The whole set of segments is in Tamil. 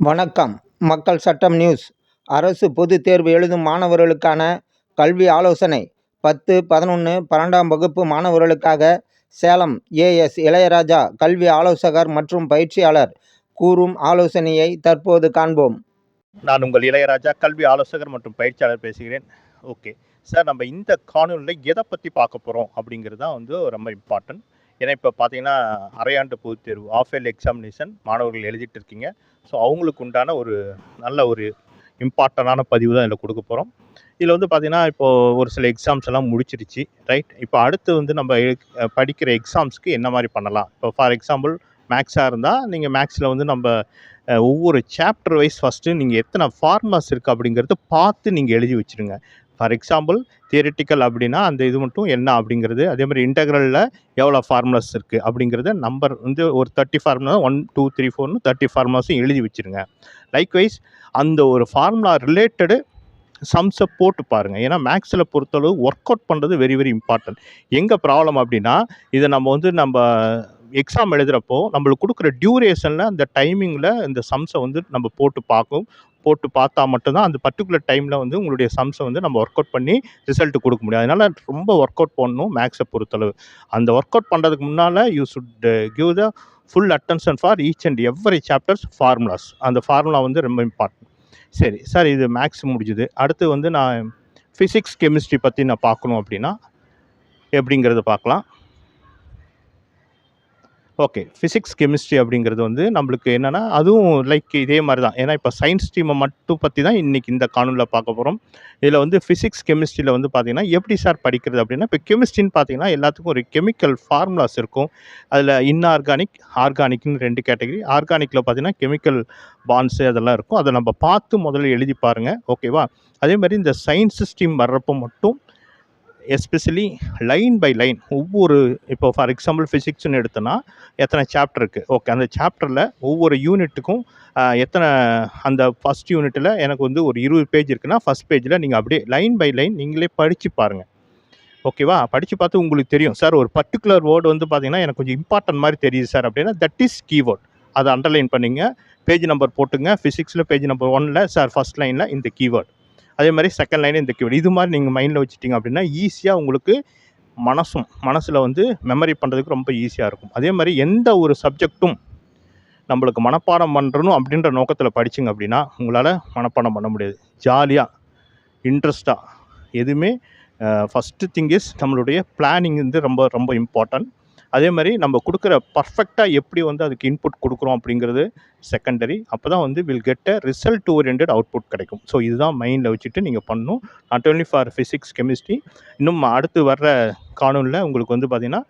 வணக்கம். மக்கள் சட்டம் நியூஸ். அரசு பொதுத் தேர்வு எழுதும் மாணவர்களுக்கான கல்வி ஆலோசனை. பத்து பதினொன்று பன்னெண்டாம் வகுப்பு மாணவர்களுக்காக சேலம் ஏஎஸ் இளையராஜா கல்வி ஆலோசகர் மற்றும் பயிற்சியாளர். கூறும் ஆலோசனையை தற்போது காண்போம். நான் உங்கள் இளையராஜா கல்வி ஆலோசகர் மற்றும் பயிற்சியாளர் பேசுகிறேன். ஓகே. சார் நம்ம இந்த காணொலியில் எதை பற்றி பார்க்க போகிறோம் அப்படிங்கிறது தான் வந்து ரொம்ப இம்பார்ட்டன்ட் ஏன்னா இப்போ பார்த்தீங்கன்னா அரையாண்டு பொதுத் தேர்வு ஆஃப் இயர்லி எக்ஸாமினேஷன் மாணவர்கள் எழுதிட்டு இருக்கீங்க. ஸோ அவங்களுக்கு உண்டான ஒரு நல்ல ஒரு இம்பார்ட்டண்டான பதிவு தான் இதில் கொடுக்க போகிறோம் இதில் வந்து பார்த்திங்கன்னா இப்போது ஒரு சில எக்ஸாம்ஸ் எல்லாம் முடிச்சிருச்சு ரைட் இப்போ அடுத்து வந்து நம்ம படிக்கிற எக்ஸாம்ஸ்க்கு என்ன மாதிரி பண்ணலாம்? இப்போ ஃபார் எக்ஸாம்பிள் மேக்ஸாக இருந்தால் நீங்கள் மேக்ஸில் வந்து நம்ம ஒவ்வொரு சாப்டர் வைஸ் ஃபஸ்ட்டு நீங்கள் எத்தனை ஃபார்மாஸ் இருக்குது அப்படிங்கிறத பார்த்து நீங்கள் எழுதி வச்சுருங்க. ஃபார் எக்ஸாம்பிள் தியரிட்டிக்கல் அப்படின்னா அந்த இது மட்டும் என்ன அப்படிங்கிறது அதே மாதிரி இன்டெக்ரலில் எவ்வளோ ஃபார்முலாஸ் இருக்குது அப்படிங்கிறத நம்பர் வந்து ஒரு thirty formula one two three ஃபோர்னு தேர்ட்டி ஃபார்முலாஸும் எழுதி வச்சுருங்க. லைக்வைஸ் அந்த ஒரு ஃபார்முலா ரிலேட்டடு சம்ஸை போட்டு பாருங்கள் ஏன்னா மேக்ஸில் பொறுத்தளவு ஒர்க் அவுட் பண்ணுறது வெரி வெரி இம்பார்ட்டன்ட் எங்கே ப்ராப்ளம் அப்படின்னா இதை நம்ம வந்து நம்ம எக்ஸாம் எழுதுகிறப்போ நம்மளுக்கு கொடுக்குற டியூரேஷனில் அந்த டைமிங்கில் இந்த சம்ஸை வந்து நம்ம போட்டு பார்க்கும். போட்டு பார்த்தா மட்டும்தான் அந்த பர்டிகுலர் டைமில் வந்து உங்களுடைய சம்ஸை வந்து நம்ம ஒர்க் அவுட் பண்ணி ரிசல்ட் கொடுக்க முடியும். அதனால் ரொம்ப ஒர்க் அவுட் பண்ணணும் மேக்ஸை பொறுத்தளவு. அந்த ஒர்க் அவுட் பண்ணுறதுக்கு முன்னால் you should give the full attention for each and every chapters formulas அந்த ஃபார்முலா வந்து ரொம்ப இம்பார்ட்டன்ட் சரி சார் இது மேக்ஸ் முடிஞ்சுது. அடுத்து வந்து நான் ஃபிசிக்ஸ் கெமிஸ்ட்ரி பற்றி நான் பார்க்கணும் அப்படின்னா எப்படிங்கிறத பார்க்கலாம். ஓகே ஃபிசிக்ஸ் கெமிஸ்ட்ரி அப்படிங்கிறது வந்து நம்மளுக்கு என்னென்னா அதுவும் லைக் இதே மாதிரி தான் ஏன்னா இப்போ சயின்ஸ் ஸ்ட்ரீமை மட்டும் பற்றி தான் இன்றைக்கி இந்த காணொலியில் பார்க்க போகிறோம் இதில் வந்து ஃபிசிக்ஸ் கெமிஸ்ட்ரியில் வந்து பார்த்திங்கன்னா எப்படி சார் படிக்கிறது அப்படின்னா இப்போ கெமிஸ்ட்ரின்னு பார்த்தீங்கன்னா எல்லாத்துக்கும் ஒரு கெமிக்கல் ஃபார்முலாஸ் இருக்கும். அதில் இன்ஆர்கானிக் ஆர்கானிக்னு ரெண்டு கேட்டகரி ஆர்கானிக்கில் பார்த்தீங்கன்னா கெமிக்கல் பாண்ட்ஸு அதெல்லாம் இருக்கும். அதை நம்ம பார்த்து முதல்ல எழுதி பாருங்கள் ஓகேவா அதே மாதிரி இந்த சயின்ஸ் ஸ்ட்ரீம் வர்றப்போ மட்டும் எஸ்பெஷலி லைன் பை லைன் ஒவ்வொரு இப்போ ஃபார் எக்ஸாம்பிள் ஃபிசிக்ஸ்னு எடுத்தோன்னா எத்தனை சாப்டர் இருக்குது ஓகே அந்த சாப்டரில் ஒவ்வொரு யூனிட்டுக்கும் எத்தனை அந்த ஃபஸ்ட் யூனிட்டில் எனக்கு வந்து ஒரு இருபது பேஜ் இருக்குன்னா ஃபஸ்ட் பேஜில் நீங்கள் அப்படியே லைன் பை லைன் நீங்களே படித்து பாருங்கள் ஓகேவா படித்து பார்த்து உங்களுக்கு தெரியும். சார் ஒரு பர்டிகுலர் வேர்டு வந்து பார்த்தீங்கன்னா எனக்கு கொஞ்சம் இம்பார்ட்டன்ட் மாதிரி தெரியுது சார் அப்படின்னா தட் இஸ் கீவேர்ட் அதை அண்டர்லைன் பண்ணிங்க. பேஜ் நம்பர் போட்டுங்க. ஃபிசிக்ஸில் பேஜ் நம்பர் ஒன்னில் சார் ஃபஸ்ட் லைனில் இந்த கீவேர்ட் அதே மாதிரி செகண்ட் லைன் இந்த கீவேர்டு இது மாதிரி நீங்கள் மைண்டில் வச்சுட்டிங்க அப்படின்னா ஈஸியாக உங்களுக்கு மனசும் மனசில் வந்து மெமரி பண்ணுறதுக்கு ரொம்ப ஈஸியாக இருக்கும். அதே மாதிரி எந்த ஒரு சப்ஜெக்ட்டும் நம்மளுக்கு மனப்பாடம் பண்ணுறணும் அப்படின்ற நோக்கத்தில் படிச்சிங்க அப்படின்னா உங்களால் மனப்பாடம் பண்ண முடியாது. ஜாலியாக இன்ட்ரெஸ்ட்டாக எதுவுமே ஃபஸ்ட்டு திங் இஸ் நம்மளுடைய பிளானிங் வந்து ரொம்ப ரொம்ப இம்பார்ட்டன்ட் அதே மாதிரி நம்ம கொடுக்குற பர்ஃபெக்டாக எப்படி வந்து அதுக்கு இன்புட் கொடுக்குறோம் அப்படிங்கிறது செகண்டரி அப்போ தான் வந்து will get a result oriented output கிடைக்கும். ஸோ இதுதான் மைண்டில் வச்சுட்டு நீங்கள் பண்ணணும். Not only for physics chemistry இன்னும் அடுத்து வர்ற காணொலியில் உங்களுக்கு வந்து பார்த்திங்கன்னா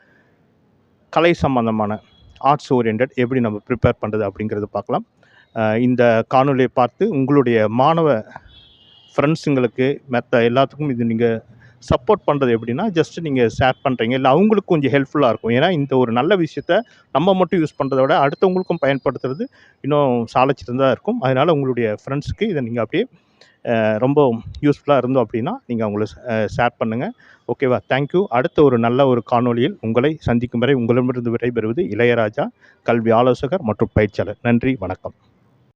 கலை சம்மந்தமான ஆர்ட்ஸ் ஓரியன்ட் எப்படி நம்ம ப்ரிப்பேர் பண்ணுறது அப்படிங்கிறத பார்க்கலாம். இந்த காணொலியை பார்த்து உங்களுடைய மாணவ ஃப்ரெண்ட்ஸுங்களுக்கு மற்ற எல்லாத்துக்கும் இது நீங்கள் சப்போர்ட் பண்ணுறது எப்படின்னா ஜஸ்ட் நீங்கள் ஷேர் பண்ணுறீங்க இல்லை அவங்களுக்கு கொஞ்சம் ஹெல்ப்ஃபுல்லாக இருக்கும். ஏன்னா இந்த ஒரு நல்ல விஷயத்த நம்ம மட்டும் யூஸ் பண்ணுறத விட அடுத்தவங்களுக்கும் பயன்படுத்துறது இன்னும் சாலச்சிருந்ததாக இருக்கும். அதனால் உங்களுடைய ஃப்ரெண்ட்ஸுக்கு இதை நீங்கள் அப்படியே ரொம்ப யூஸ்ஃபுல்லாக இருந்தோம் அப்படின்னா நீங்கள் அவங்கள ஷேர் பண்ணுங்கள் ஓகேவா தேங்க்யூ அடுத்த ஒரு நல்ல ஒரு காணொலியில் உங்களை சந்திக்கும் வரை உங்களிடமிருந்து விடைபெறுவது இளையராஜா கல்வி ஆலோசகர் மற்றும் பயிற்சியாளர். நன்றி வணக்கம்.